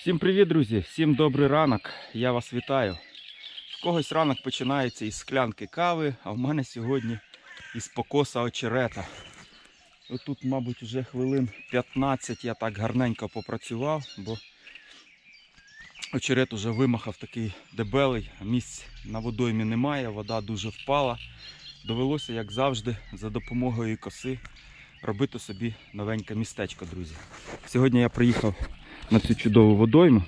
Всім привіт, друзі! Всім добрий ранок. Я вас вітаю. В когось ранок починається із склянки кави, а в мене сьогодні із покоса очерета. Отут, мабуть, вже хвилин 15 я так гарненько попрацював, бо очерет уже вимахав такий дебелий, місць на водоймі немає, вода дуже впала. Довелося, як завжди, за допомогою коси робити собі новеньке містечко, друзі. Сьогодні я приїхав на цю чудову водойму.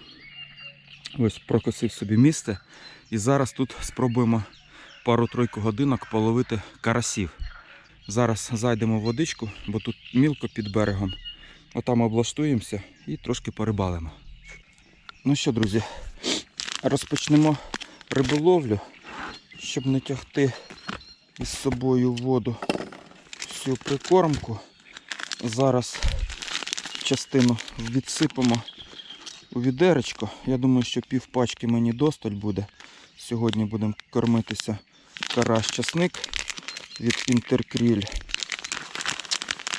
Ось прокосив собі місце. І зараз тут спробуємо пару-тройку годинок половити карасів. Зараз зайдемо в водичку, бо тут мілко під берегом. Отам облаштуємося і трошки порибалимо. Ну що, друзі, розпочнемо риболовлю, щоб не тягти із собою в воду всю прикормку. Зараз частину відсипемо у відеречко. Я думаю, що пів пачки мені досталь буде. Сьогодні будемо кормитися карась часник від Інтеркріль.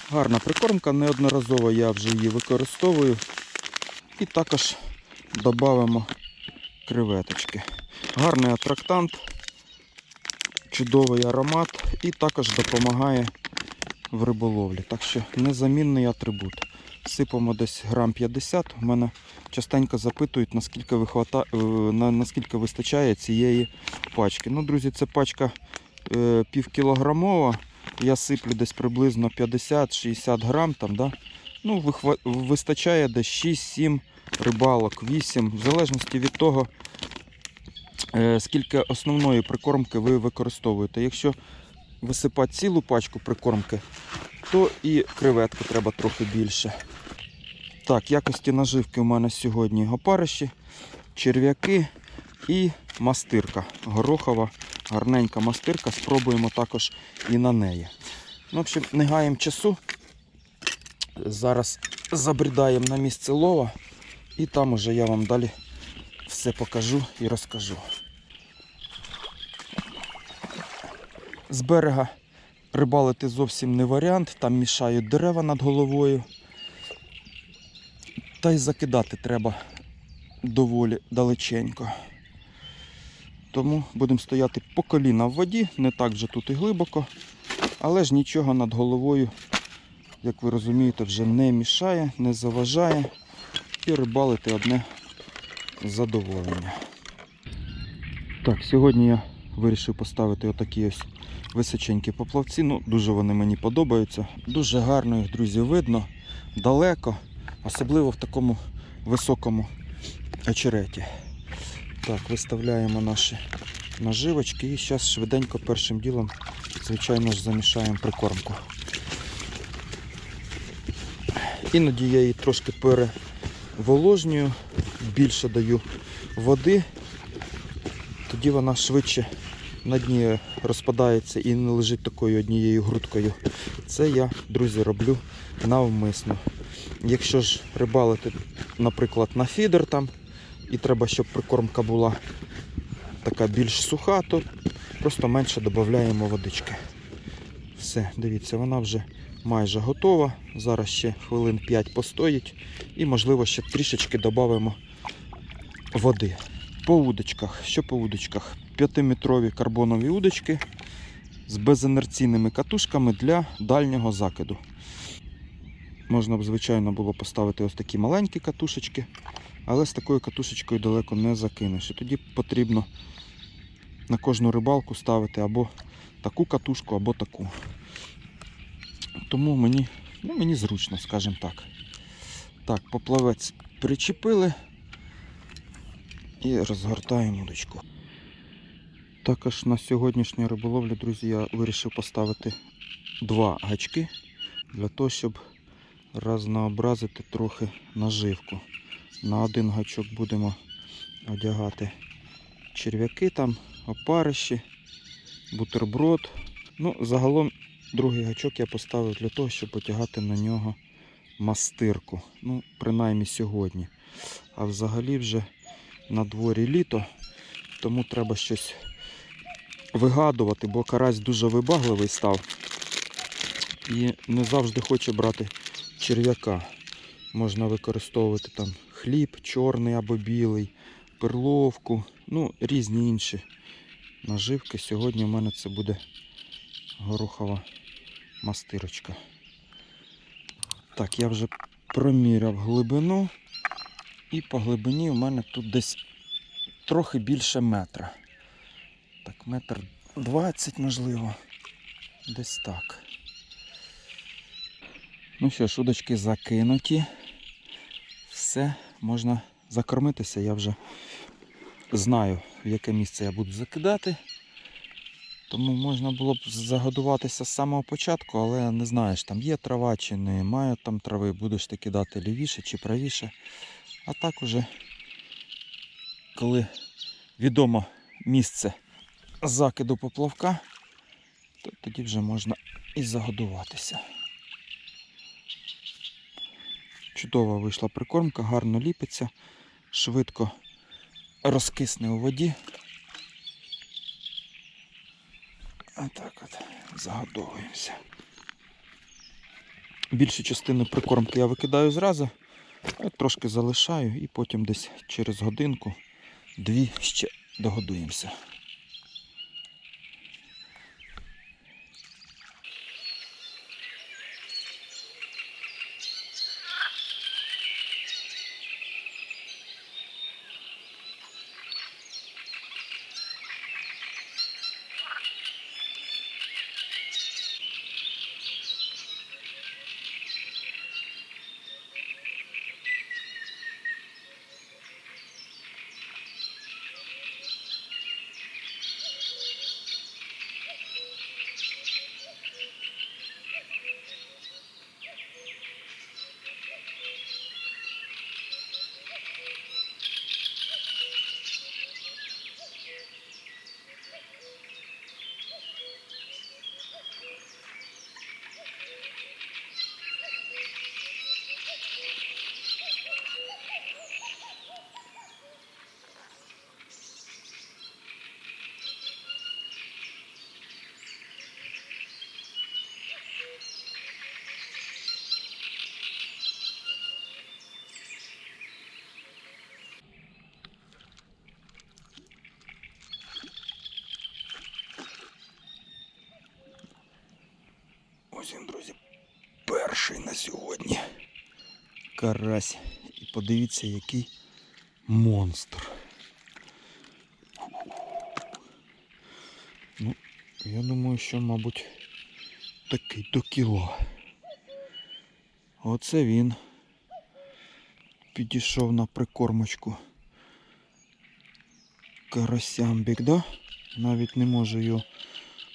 Гарна прикормка, неодноразово я вже її використовую. І також додамо креветочки. Гарний атрактант, чудовий аромат і також допомагає в риболовлі. Так що незамінний атрибут. Сипемо десь грам 50. У мене частенько запитують, наскільки, вихвата... е, на- наскільки вистачає цієї пачки. Ну, друзі, це пачка е, півкілограмова. Я сиплю десь приблизно 50-60 грам. Там, да? ну, вихва... Вистачає десь 6-7 рибалок, 8, в залежності від того, е, скільки основної прикормки ви використовуєте. Якщо висипати цілу пачку прикормки, то і креветки треба трохи більше. Так, якості наживки у мене сьогодні опариші, черв'яки і мастирка. Горохова, гарненька мастирка. Спробуємо також і на неї. Ну, в общем, не гаємо часу. Зараз забрідаємо на місце лова і там уже я вам далі все покажу і розкажу. З берега рибалити зовсім не варіант, там мішають дерева над головою. Та й закидати треба доволі далеченько. Тому будемо стояти по коліна в воді, не так вже тут і глибоко, але ж нічого над головою, як ви розумієте, вже не мішає, не заважає і рибалити одне задоволення. Так, сьогодні я вирішив поставити отакі ось височенькі поплавці. Ну, дуже вони мені подобаються. Дуже гарно їх, друзі, видно далеко, особливо в такому високому очереті. Так, виставляємо наші наживочки і зараз швиденько першим ділом, звичайно ж, замішаємо прикормку. Іноді я її трошки переволожнюю, більше даю води, тоді вона швидше на дні розпадається і не лежить такою однією грудкою. Це я, друзі, роблю навмисно. Якщо ж рибалити, наприклад, на фідер там, і треба, щоб прикормка була така більш суха, то просто менше додаємо водички. Все, дивіться, вона вже майже готова. Зараз ще хвилин 5 постоїть і, можливо, ще трішечки додамо води. По удочках. Що по удочках? 5-метрові карбонові удочки з безінерційними катушками для дальнього закиду. Можна б, звичайно, було поставити ось такі маленькі катушечки, але з такою катушечкою далеко не закинеш. І тоді потрібно на кожну рибалку ставити або таку катушку, або таку. Тому мені, ну, мені зручно, скажімо так. Так, поплавець причепили і розгортаємо удочку. Також на сьогоднішню риболовлю, друзі, я вирішив поставити два гачки для того, щоб разнообразити трохи наживку. На один гачок будемо одягати черв'яки там, опариші, бутерброд. Ну, загалом другий гачок я поставив для того, щоб потягати на нього мастирку. Ну, принаймні сьогодні. А взагалі вже на дворі літо, тому треба щось вигадувати, бо карась дуже вибагливий став і не завжди хоче брати черв'яка. Можна використовувати там хліб чорний або білий, перловку, ну, різні інші наживки. Сьогодні в мене це буде горохова мастирочка. Так, я вже проміряв глибину. І по глибині у мене тут десь трохи більше метра. Так, метр двадцять, можливо. Десь так. Ну що ж, удочки закинуті. Все, можна закормитися. Я вже знаю, в яке місце я буду закидати. Тому можна було б загодуватися з самого початку, але не знаєш, там є трава чи немає там трави, будеш ти кидати лівіше чи правіше. А так уже, коли відомо місце закиду поплавка, то тоді вже можна і загодуватися. Чудова вийшла прикормка, гарно ліпиться, швидко розкисне у воді. Отак от загодовуємося. Більшу частину прикормки я викидаю зразу, а трошки залишаю і потім десь через годинку, дві ще догодуємося. Ось друзі, перший на сьогодні. Карась. І подивіться, який монстр. Ну, я думаю, що, мабуть, такий до кіло. Оце він підійшов на прикормочку. Карасямбік, да? Навіть не можу його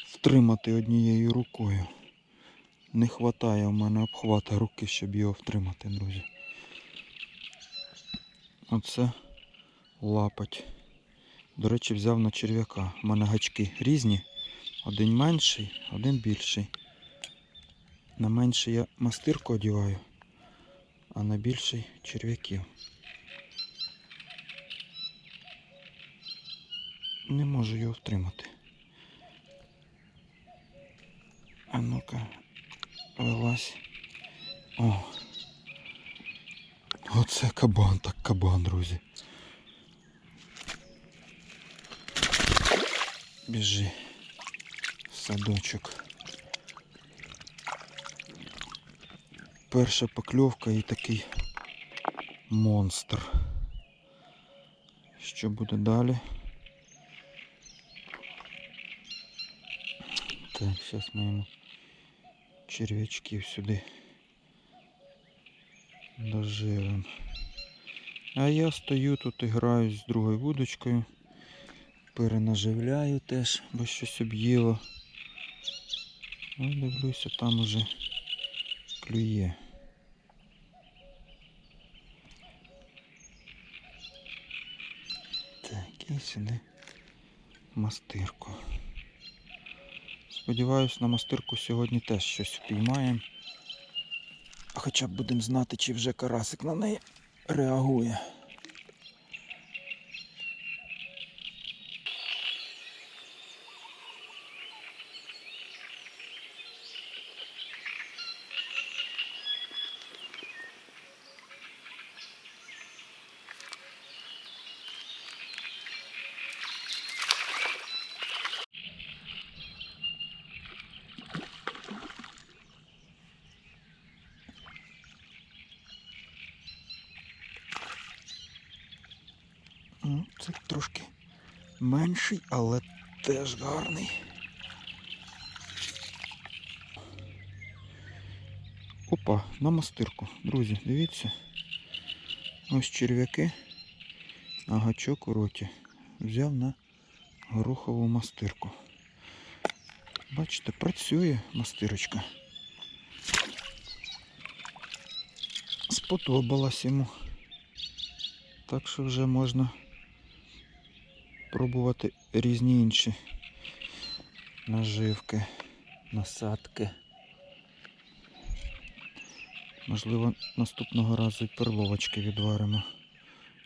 втримати однією рукою. Не вистачає в мене обхвата руки, щоб його втримати, друзі. Оце лапать. До речі, взяв на черв'яка. У мене гачки різні. Один менший, один більший. На менший я мастирку одіваю, а на більший черв'яків. Не можу його втримати. А ну-ка, вилазь. О. Оце кабан, так кабан, друзі. Біжи. Садочок. Перша покльовка і такий монстр. Що буде далі? Так, зараз ми йому черв'ячків сюди доживем. А я стою тут і граю з другою вудочкою. Перенаживляю теж, бо щось об'їло. Ну, дивлюся, там уже клює. Так, і сюди мастирку. Сподіваюсь, на мастирку сьогодні теж щось впіймаємо. Хоча б будемо знати, чи вже карасик на неї реагує. Це трошки менший, але теж гарний. Опа, на мастирку. Друзі, дивіться. Ось черв'яки, а гачок у роті. Взяв на горохову мастирку. Бачите, працює мастирочка. Сподобалась йому. Так що вже можна пробувати різні інші наживки, насадки. Можливо, наступного разу і перловочки відваримо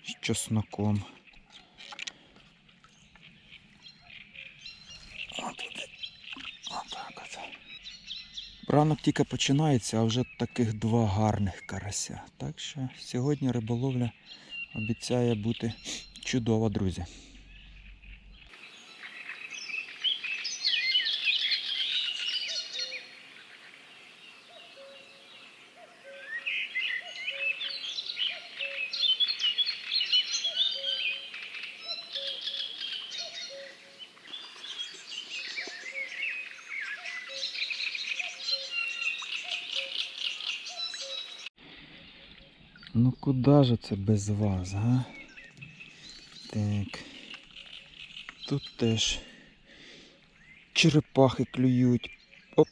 з чесноком. Ранок тільки починається, а вже таких два гарних карася. Так що сьогодні риболовля обіцяє бути чудова, друзі. Ну куди же це без вас, га? Так. Тут теж черепахи клюють. Оп,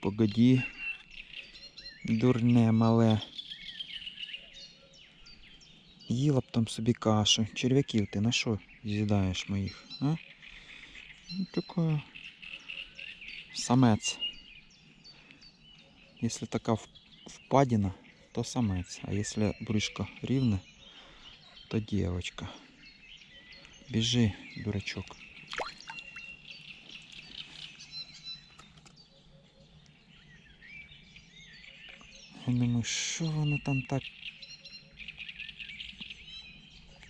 погоді. Дурне мале. Їла б там собі кашу. Черв'яків ти на що з'їдаєш моїх, а? Ну, такое. Самець. Якщо така впадина, то самець. А якщо брюшко рівне, то дівчинка. Біжи, дурачок. Я думаю, що воно там так.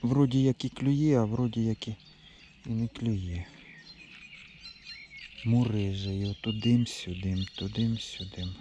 Вроді як і клює, а вроді як і не клює. Муриже його тудим-сюдим, тудим-сюдим.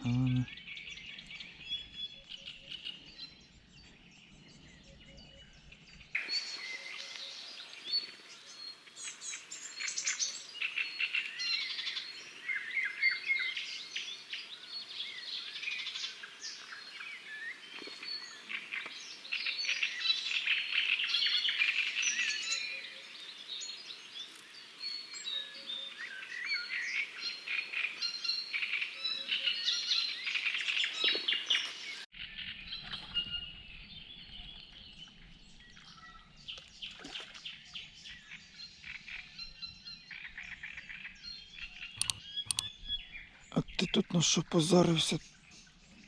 Ти тут на що позарився,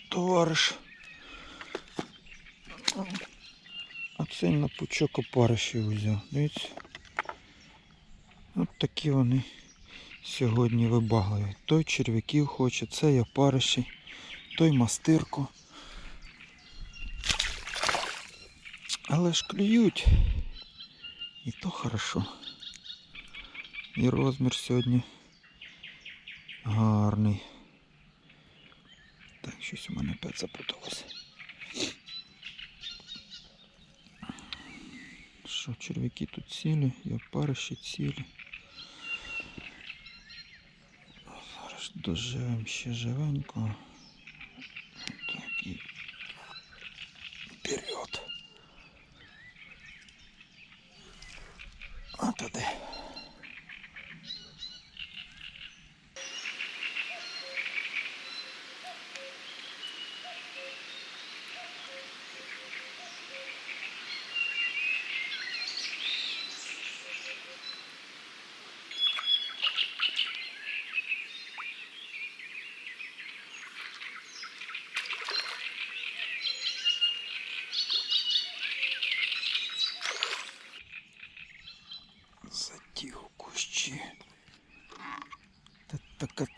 товариш? А цей на пучок опаришів взяв. Дивіться. От такі вони сьогодні вибагливі. Той черв'яків хоче, цей опариші, той мастирку. Але ж клюють. І то хорошо. І розмір сьогодні гарний. Так, щось у мене опять запуталося. Що, черв'яки тут цілі, і опариші цілі. Зараз доживемо ще живенько.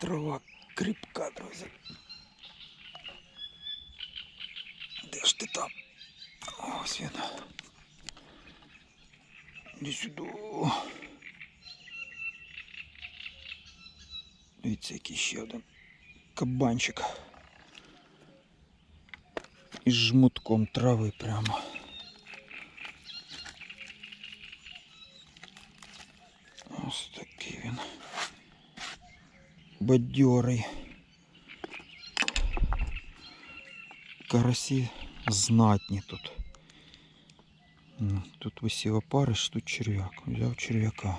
трава кріпка, друзі. Де ж ти там? Ось він. Іди сюди. Дивіться, який ще один кабанчик. Із жмутком трави прямо. бадьорий. Карасі знатні тут. М, Тут висів опариш, тут черв'як. Взяв черв'яка.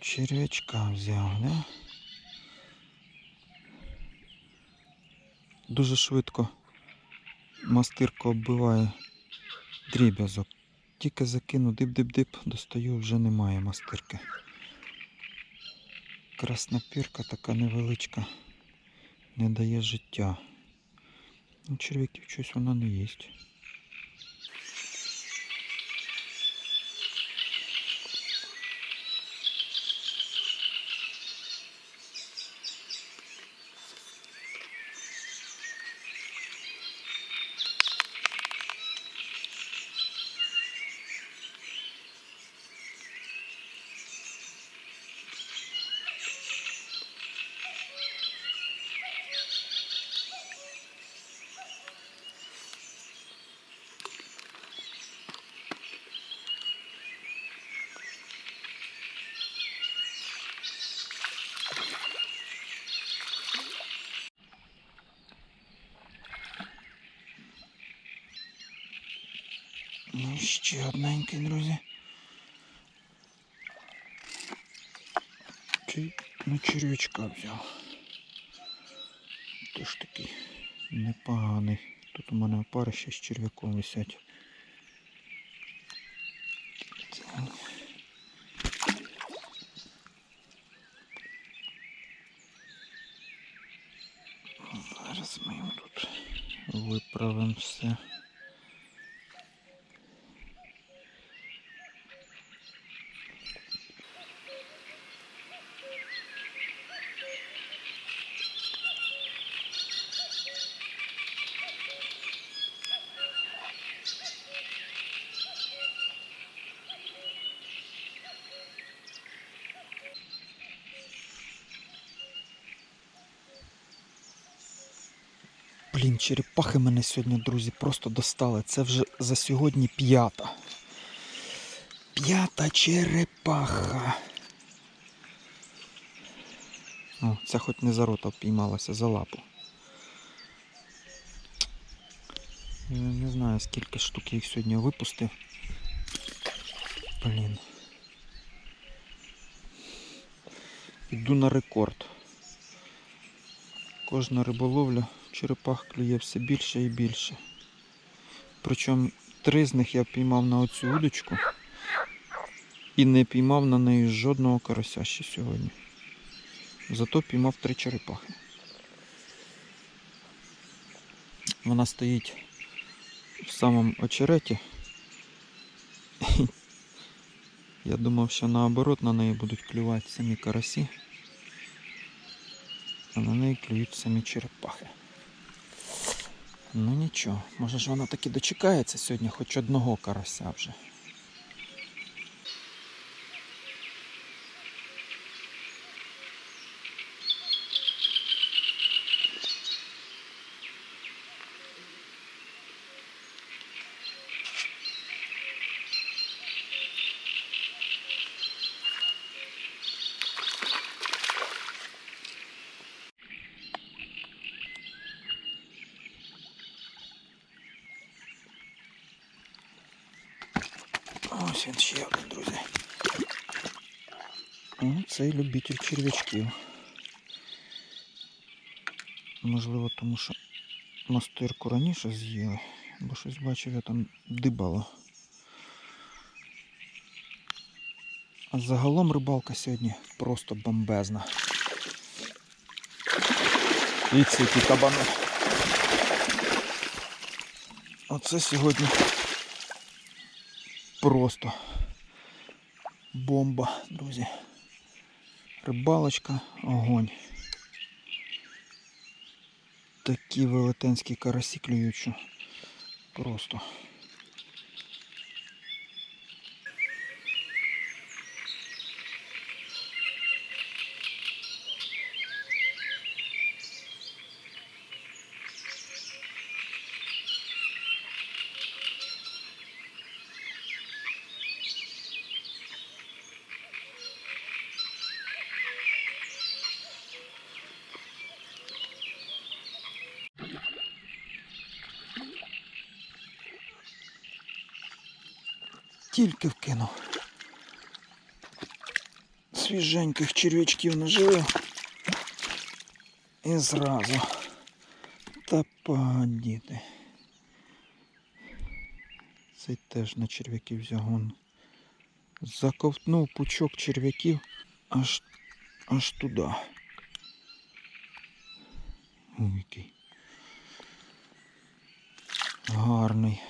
Черв'ячка взяв, да? Дуже швидко мастирка оббиває дріб'язок. Тільки закину дип-дип-дип, достаю, вже немає мастирки. Красна пірка така невеличка, не дає життя. Ну, черв'яків щось вона не їсть. Ну, ще одненький, друзі. Чи ну, черв'ячка взяв. Тож такий непоганий. Тут у мене опарища з черв'яком висять. Зараз ми їм тут виправимо все. Блін, черепахи мене сьогодні, друзі, просто достали. Це вже за сьогодні п'ята. П'ята черепаха. О, це хоч не за рота впіймалася, за лапу. Я не знаю, скільки штук їх сьогодні випустив. Блін. Іду на рекорд. Кожна риболовля черепах клює все більше і більше. Причому три з них я піймав на оцю удочку і не піймав на неї жодного карася ще сьогодні. Зато піймав три черепахи. Вона стоїть в самому очереті. Я думав, що наоборот на неї будуть клювати самі карасі, а на неї клюють самі черепахи. Ну нічого, може ж вона таки дочекається сьогодні хоч одного карася вже. Ось він ще один, друзі. Цей любитель черв'ячків. Можливо, тому що мастирку раніше з'їли, бо щось бачив, я там дибало. А загалом рибалка сьогодні просто бомбезна. І ці кабани. Оце сьогодні просто бомба, друзі. Рибалочка, огонь. Такі велетенські карасі клюють, що просто. Тільки вкинув. Свіженьких черв'ячків наживив. І зразу. Та падіти. Цей теж на черв'яків взяв. он. Заковтнув пучок черв'яків аж, аж туди. Ой, який. Гарний.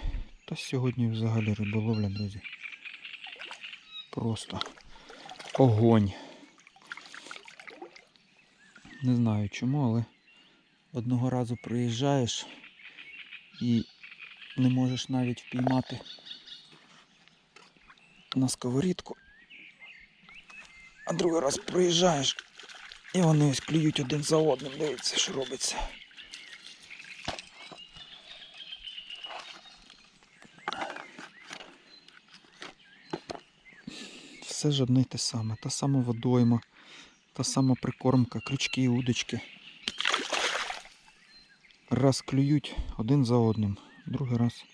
Та сьогодні взагалі риболовля, друзі. Просто огонь. Не знаю чому, але одного разу приїжджаєш і не можеш навіть впіймати на сковорідку. А другий раз приїжджаєш і вони ось клюють один за одним. Дивіться, що робиться. Все ж одне й те саме. Та сама водойма, та сама прикормка, крючки, і удочки. Раз клюють один за одним, другий раз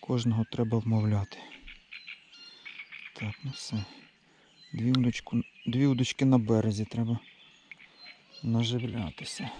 кожного треба вмовляти. Так, ну все. Дві, удочку, дві удочки на березі треба наживлятися.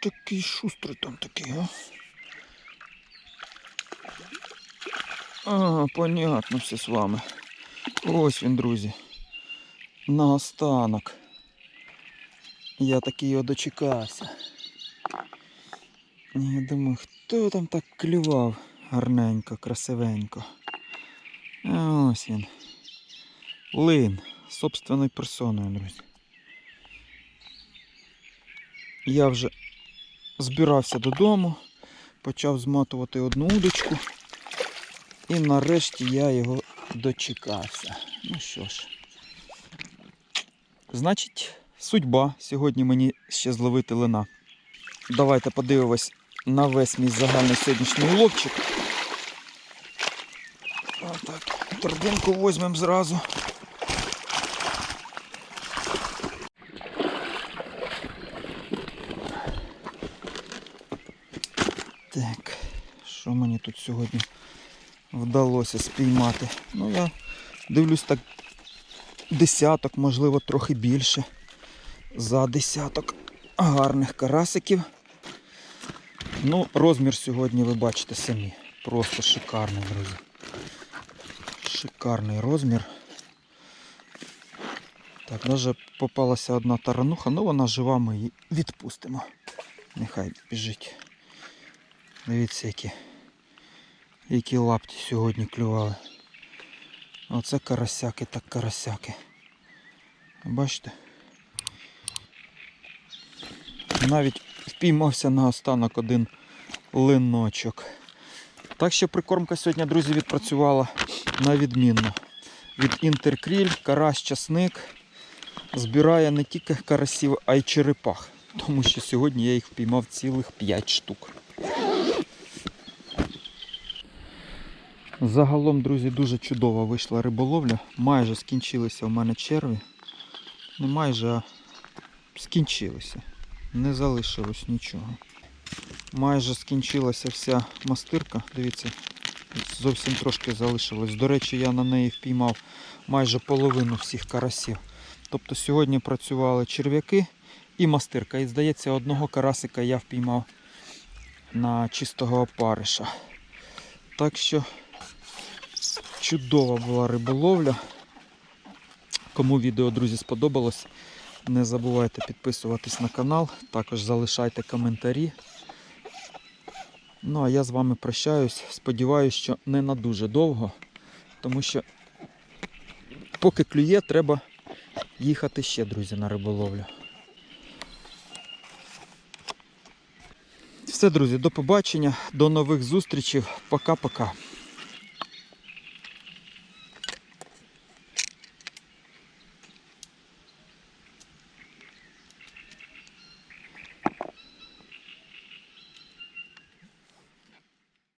Ти такий шустрий там такий, а? А, понятно все з вами. Ось він, друзі. Наостанок. Я такий його дочекався. Я думаю, хто там так клював гарненько, красивенько. А ось він. Лин. Собственною персоною, друзі. Я вже збирався додому, почав зматувати одну удочку. І нарешті я його дочекався. Ну що ж. Значить, судьба сьогодні мені ще зловити лина. Давайте подивимось на весь мій загальний сьогоднішній уловчик. Отак, торбинку візьмемо зразу. Так, що мені тут сьогодні вдалося спіймати? Ну, я дивлюсь так десяток, можливо, трохи більше. За десяток гарних карасиків. Ну, розмір сьогодні ви бачите самі. Просто шикарний, друзі. Шикарний розмір. Так, навіть попалася одна тарануха, ну вона жива, ми її відпустимо. Нехай біжить. Дивіться, які, які лапті сьогодні клювали. Оце карасяки, так карасяки. Бачите? Навіть впіймався на останок один линочок. Так що прикормка сьогодні, друзі, відпрацювала на відмінно. Від інтеркріль, карась, часник збирає не тільки карасів, а й черепах. Тому що сьогодні я їх впіймав цілих 5 штук. Загалом, друзі, дуже чудова вийшла риболовля. Майже скінчилися у мене черві. Не майже, а скінчилися. Не залишилось нічого. Майже скінчилася вся мастирка. Дивіться, зовсім трошки залишилось. До речі, я на неї впіймав майже половину всіх карасів. Тобто сьогодні працювали черв'яки і мастирка. І здається, одного карасика я впіймав на чистого опариша. Так що чудова була риболовля. Кому відео, друзі, сподобалось, не забувайте підписуватись на канал, також залишайте коментарі. Ну а я з вами прощаюсь. Сподіваюсь, що не на дуже довго, тому що поки клює, треба їхати ще, друзі, на риболовлю. Все, друзі, до побачення, до нових зустрічей. Пока-пока.